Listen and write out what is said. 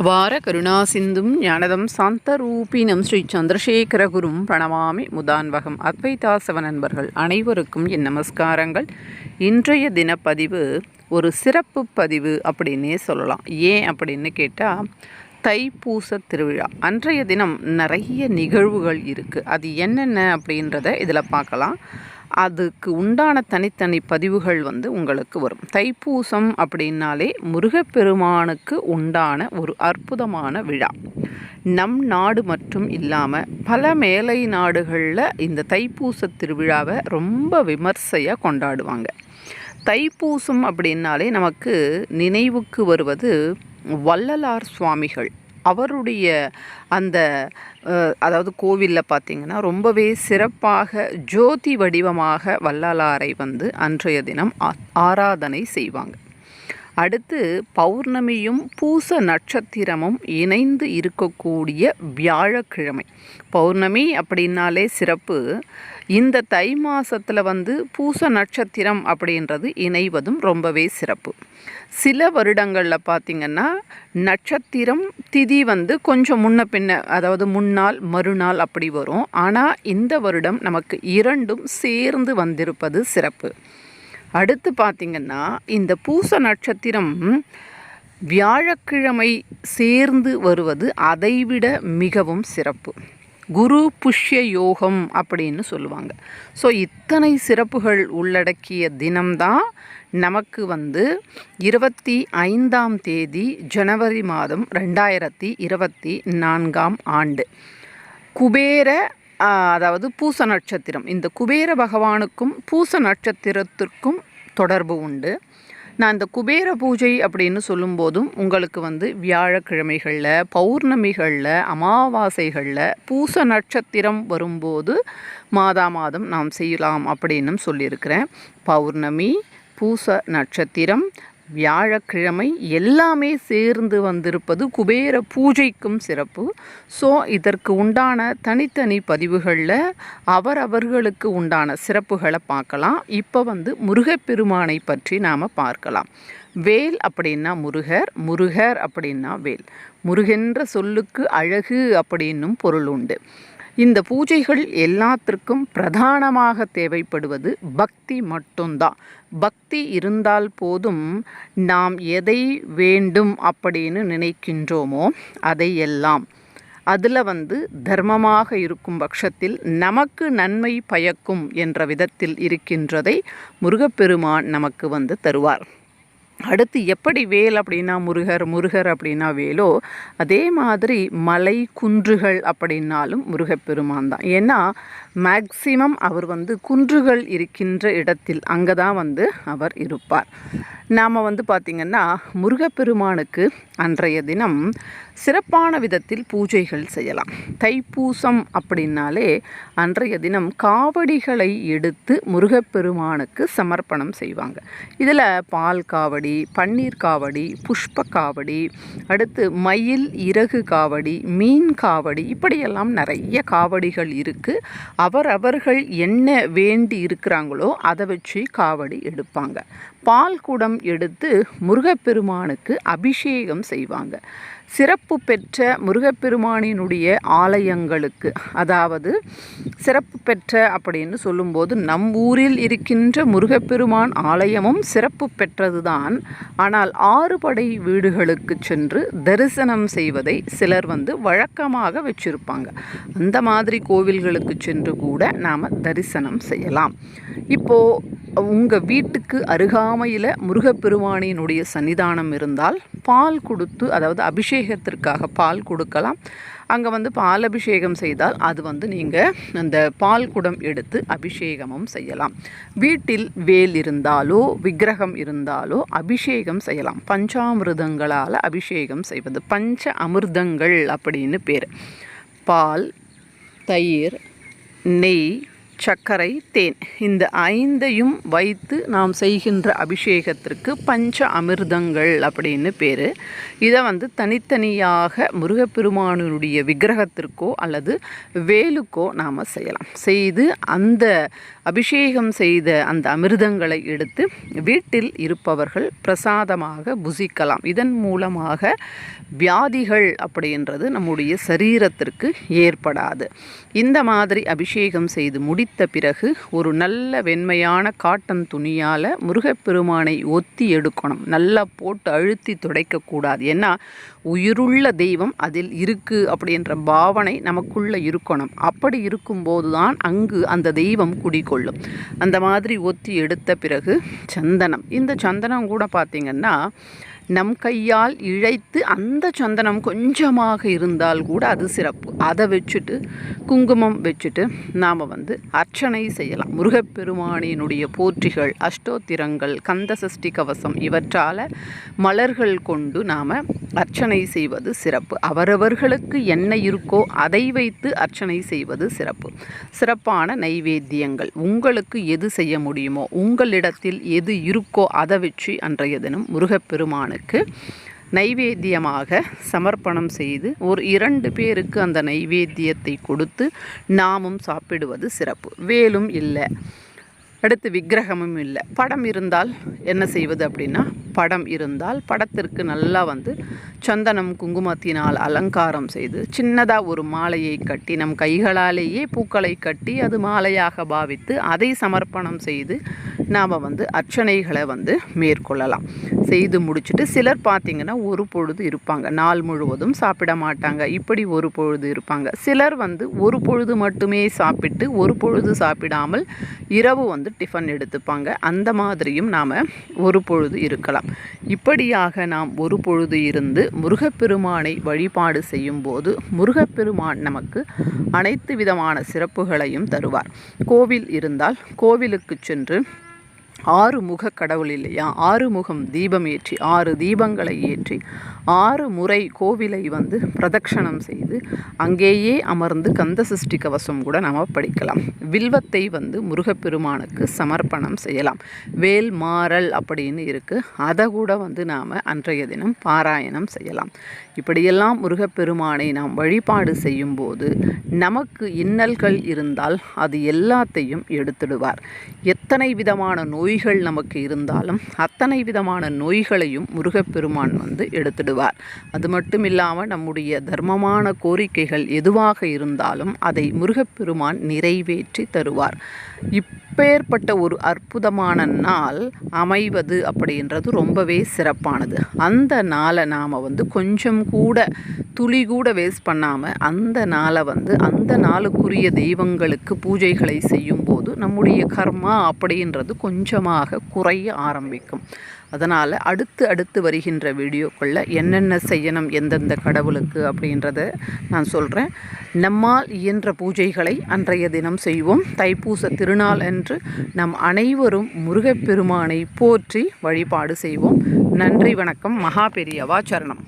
அபார கருணாசிந்தும் ஞானதம் சாந்தரூபினம் ஸ்ரீ சந்திரசேகரகுரும் பிரணவாமி முதான்வகம் அத்வைதாசவ நண்பர்கள் அனைவருக்கும் என் நமஸ்காரங்கள். இன்றைய தினப்பதிவு ஒரு சிறப்பு பதிவு அப்படின்னே சொல்லலாம். ஏன் அப்படின்னு கேட்டால் தைப்பூச திருவிழா. அன்றைய தினம் நிறைய நிகழ்வுகள் இருக்குது அது என்னென்ன அப்படின்றத இதில் பார்க்கலாம். அதுக்கு உண்டான தனித்தனி பதிவுகள் வந்து உங்களுக்கு வரும். தைப்பூசம் அப்படின்னாலே முருகப்பெருமானுக்கு உண்டான ஒரு அற்புதமான விழா. நம் நாடு மட்டும் இல்லாமல் பல மேலை நாடுகளில் இந்த தைப்பூச திருவிழாவை ரொம்ப விமர்சையாக கொண்டாடுவாங்க. தைப்பூசம் அப்படின்னாலே நமக்கு நினைவுக்கு வருவது வள்ளலார் சுவாமிகள். அவருடைய அந்த அதாவது கோவிலில் பார்த்திங்கன்னா ரொம்பவே சிறப்பாக ஜோதி வடிவமாக வள்ளலாரை வந்து அன்றைய தினம் ஆராதனை செய்வாங்க. அடுத்து பௌர்ணமியும் பூச நட்சத்திரமும் இணைந்து இருக்கக்கூடிய வியாழக்கிழமை. பௌர்ணமி அப்படின்னாலே சிறப்பு. இந்த தை மாதத்தில் வந்து பூச நட்சத்திரம் அப்படின்றது இணைவதும் ரொம்பவே சிறப்பு. சில வருடங்களில் பார்த்திங்கன்னா நட்சத்திரம் திதி வந்து கொஞ்சம் முன்ன பின்ன அதாவது முன்னாள் மறுநாள் அப்படி வரும். ஆனால் இந்த வருடம் நமக்கு இரண்டும் சேர்ந்து வந்திருப்பது சிறப்பு. அடுத்து பார்த்திங்கன்னா இந்த பூச நட்சத்திரம் வியாழக்கிழமை சேர்ந்து வருவது அதைவிட மிகவும் சிறப்பு. குரு புஷ்ய யோகம் அப்படின்னு சொல்லுவாங்க. ஸோ இத்தனை சிறப்புகள் உள்ளடக்கிய தினம்தான் நமக்கு வந்து இருபத்தி ஐந்தாம் தேதி ஜனவரி மாதம் ரெண்டாயிரத்தி இருபத்தி நான்காம் ஆண்டு. குபேர அதாவது பூச நட்சத்திரம். இந்த குபேர பகவானுக்கும் பூச நட்சத்திரத்திற்கும் தொடர்பு உண்டு. நான் இந்த குபேர பூஜை அப்படின்னு சொல்லும்போதும் உங்களுக்கு வந்து வியாழக்கிழமைகளில் பௌர்ணமிகளில் அமாவாசைகளில் பூச நட்சத்திரம் வரும்போது மாதா மாதம் நாம் செய்யலாம் அப்படின்னும் சொல்லியிருக்கிறேன். பௌர்ணமி பூச நட்சத்திரம் வியாழக்கிழமை எல்லாமே சேர்ந்து வந்திருப்பது குபேர பூஜைக்கும் சிறப்பு. ஸோ இதற்கு உண்டான தனித்தனி பதிவுகளில் அவரவர்களுக்கு உண்டான சிறப்புகளை பார்க்கலாம். இப்போ வந்து முருகப்பெருமானை பற்றி நாம் பார்க்கலாம். வேல் அப்படின்னா முருகர் முருகர் அப்படின்னா வேல். முருகென்ற சொல்லுக்கு அழகு அப்படின்னும் பொருள் உண்டு. இந்த பூஜைகள் எல்லாத்திற்கும் பிரதானமாக தேவைப்படுவது பக்தி மட்டும்தான். பக்தி இருந்தால் போதும் நாம் எதை வேண்டும் அப்படின்னு நினைக்கின்றோமோ அதையெல்லாம் அதில் வந்து தர்மமாக இருக்கும் பட்சத்தில் நமக்கு நன்மை பயக்கும் என்ற விதத்தில் இருக்கின்றதை முருகப்பெருமான் நமக்கு வந்து தருவார். அடுத்து எப்படி வேல் அப்படின்னா முருகர் முருகர் அப்படின்னா வேலோ அதே மாதிரி மலை குன்றுகள் அப்படின்னாலும் முருகப்பெருமான் தான். ஏன்னா மேக்சிமம் அவர் வந்து குன்றுகள் இருக்கின்ற இடத்தில் அங்கே தான் வந்து அவர் இருப்பார். நாம் வந்து பார்த்திங்கன்னா முருகப்பெருமானுக்கு அன்றைய தினம் சிறப்பான விதத்தில் பூஜைகள் செய்யலாம். தைப்பூசம் அப்படின்னாலே அன்றைய தினம் காவடிகளை எடுத்து முருகப்பெருமானுக்கு சமர்ப்பணம் செய்வாங்க. இதில் பால் காவடி பன்னீர் காவடி புஷ்ப காவடி அடுத்து மயில் இறகு காவடி மீன் காவடி இப்படியெல்லாம் நிறைய காவடிகள் இருக்குது அவரவர்கள் என்ன வேண்டி இருக்கிறாங்களோ அதை வச்சு காவடி எடுப்பாங்க. பால் குடம் எடுத்து முருகப்பெருமானுக்கு அபிஷேகம் செய்வாங்க. சிறப்பு பெற்ற முருகப்பெருமானினுடைய ஆலயங்களுக்கு அதாவது சிறப்பு பெற்ற அப்படின்னு சொல்லும்போது நம் ஊரில் இருக்கின்ற முருகப்பெருமான் ஆலயமும் சிறப்பு பெற்றதுதான். ஆனால் ஆறுபடை வீடுகளுக்கு சென்று தரிசனம் செய்வதை சிலர் வந்து வழக்கமாக வச்சுருப்பாங்க. அந்த மாதிரி கோவில்களுக்கு சென்று கூட நாம் தரிசனம் செய்யலாம். இப்போது உங்கள் வீட்டுக்கு அருகாமையில் முருகப்பெருமானினுடைய சன்னிதானம் இருந்தால் பால் கொடுத்து அதாவது அபிஷேகத்திற்காக பால் கொடுக்கலாம். அங்கே வந்து பால் அபிஷேகம் செய்தால் அது வந்து நீங்கள் அந்த பால் குடம் எடுத்து அபிஷேகமும் செய்யலாம். வீட்டில் வேல் இருந்தாலோ விக்கிரகம் இருந்தாலோ அபிஷேகம் செய்யலாம். பஞ்சாமிருதங்களால் அபிஷேகம் செய்வது. பஞ்ச அமிர்தங்கள் அப்படின்னு பேர். பால் தயிர் நெய் சர்க்கரை தேன். இந்த ஐந்தையும் வைத்து நாம் செய்கின்ற அபிஷேகத்திற்கு பஞ்ச அமிர்தங்கள் அப்படின்னு பேர். இதை வந்து தனித்தனியாக முருகப்பெருமானுடைய விக்கிரகத்திற்கோ அல்லது வேலுக்கோ நாம் செய்யலாம். செய்து அந்த அபிஷேகம் செய்த அந்த அமிர்தங்களை எடுத்து வீட்டில் இருப்பவர்கள் பிரசாதமாக புசிக்கலாம். இதன் மூலமாக வியாதிகள் அப்படின்றது நம்முடைய சரீரத்திற்கு ஏற்படாது. இந்த மாதிரி அபிஷேகம் செய்து முடித்த பிறகு ஒரு நல்ல வெண்மையான காட்டன் துணியால் முருகப்பெருமானை ஒத்தி எடுக்கணும். நல்லா போட்டு அழுத்தி துடைக்கக்கூடாது. ஏன்னா உயிருள்ள தெய்வம் அதில் இருக்குது அப்படின்ற பாவனை நமக்குள்ளே இருக்கணும். அப்படி இருக்கும்போது தான் அங்கு அந்த தெய்வம் குடிக்கொள்ளும் அந்த மாதிரி ஒத்தி எடுத்த பிறகு சந்தனம். இந்த சந்தனம் கூட பார்த்திங்கன்னா நம் கையால் இழைத்து அந்த சந்தனம் கொஞ்சமாக இருந்தால் கூட அது சிறப்பு. அதை வச்சுட்டு குங்குமம் வச்சுட்டு நாம் வந்து அர்ச்சனை செய்யலாம். முருகப்பெருமானினுடைய போற்றிகள் அஷ்டோத்திரங்கள் கந்த சஷ்டி கவசம் இவற்றால் மலர்கள் கொண்டு நாம் அர்ச்சனை செய்வது சிறப்பு. அவரவர்களுக்கு என்ன இருக்கோ அதை வைத்து அர்ச்சனை செய்வது சிறப்பு. சிறப்பான நைவேத்தியங்கள். உங்களுக்கு எது செய்ய முடியுமோ உங்களிடத்தில் எது இருக்கோ அதை வச்சு அன்றைய தினம் பகவானுக்கு நைவேத்தியமாக சமர்ப்பணம் செய்து ஒரு இரண்டு பேருக்கு அந்த நைவேத்தியத்தை கொடுத்து நாமும் சாப்பிடுவது சிறப்பு. வேலும் இல்லை. அடுத்து விக்கிரகமும் இல்லை. படம் இருந்தால் என்ன செய்வது அப்படின்னா படம் இருந்தால் படத்திற்கு நல்லா வந்து சந்தனம் குங்குமத்தினால் அலங்காரம் செய்து சின்னதாக ஒரு மாலையை கட்டி நம் கைகளாலேயே பூக்களை கட்டி அது மாலையாக பாவித்து அதை சமர்ப்பணம் செய்து நாம் வந்து அர்ச்சனைகளை வந்து மேற்கொள்ளலாம். செய்து முடிச்சுட்டு சிலர் பார்த்திங்கன்னா ஒரு பொழுது இருப்பாங்க. நாள் முழுவதும் சாப்பிட மாட்டாங்க. இப்படி ஒரு பொழுது இருப்பாங்க. சிலர் வந்து ஒரு பொழுது மட்டுமே சாப்பிட்டு ஒரு பொழுது சாப்பிடாமல் இரவு வந்து டிஃபன் எடுத்துப்பாங்க. அந்த மாதிரியும் நாம் ஒரு பொழுது இருக்கலாம். இப்படியாக நாம் ஒரு பொழுது இருந்து முருகப்பெருமானை வழிபாடு செய்யும்போது முருகப்பெருமான் நமக்கு அனைத்து விதமான சிறப்புகளையும் தருவார். கோவில் இருந்தால் கோவிலுக்கு சென்று ஆறு முக கடவுள் இல்லையா? ஆறு முகம் தீபம் ஏற்றி ஆறு தீபங்களை ஏற்றி ஆறு முறை கோவிலை வந்து பிரதட்சணம் செய்து அங்கேயே அமர்ந்து கந்த சிருஷ்டி கவசம் கூட நாம் படிக்கலாம். வில்வத்தை வந்து முருகப்பெருமானுக்கு சமர்ப்பணம் செய்யலாம். வேல் மாறல் அப்படின்னு இருக்குது அதை கூட வந்து நாம் அன்றைய தினம் பாராயணம் செய்யலாம். இப்படியெல்லாம் முருகப்பெருமானை நாம் வழிபாடு செய்யும்போது நமக்கு இன்னல்கள் இருந்தால் அது எல்லாத்தையும் எடுத்துடுவார். எத்தனை விதமான நோய் நோய்கள் நமக்கு இருந்தாலும் அத்தனை விதமான நோய்களையும் முருகப்பெருமான் வந்து எடுத்துடுவார். அது மட்டும் இல்லாமல் நம்முடைய தர்மமான கோரிக்கைகள் எதுவாக இருந்தாலும் அதை முருகப்பெருமான் நிறைவேற்றி தருவார். இப்பேற்பட்ட ஒரு அற்புதமான நாள் அமைவது அப்படின்றது ரொம்பவே சிறப்பானது. அந்த நாளை நாம் வந்து கொஞ்சம் கூட துளி கூட வேஸ்ட் பண்ணாமல் அந்த நாளை வந்து அந்த நாளுக்குரிய தெய்வங்களுக்கு பூஜைகளை செய்யும்போது நம்முடைய கர்மா அப்படின்றது கொஞ்சம் கொஞ்சமாக குறைய ஆரம்பிக்கும். அதனால் அடுத்து அடுத்து வருகின்ற வீடியோக்களில் என்னென்ன செய்யணும் எந்தெந்த கடவுளுக்கு அப்படின்றத நான் சொல்கிறேன் நம்மால் இயன்ற பூஜைகளை அன்றைய தினம் செய்வோம். தைப்பூச திருநாள் என்று நம் அனைவரும் முருகப்பெருமானை போற்றி வழிபாடு செய்வோம். நன்றி வணக்கம். மகா பெரியவா சரணம்.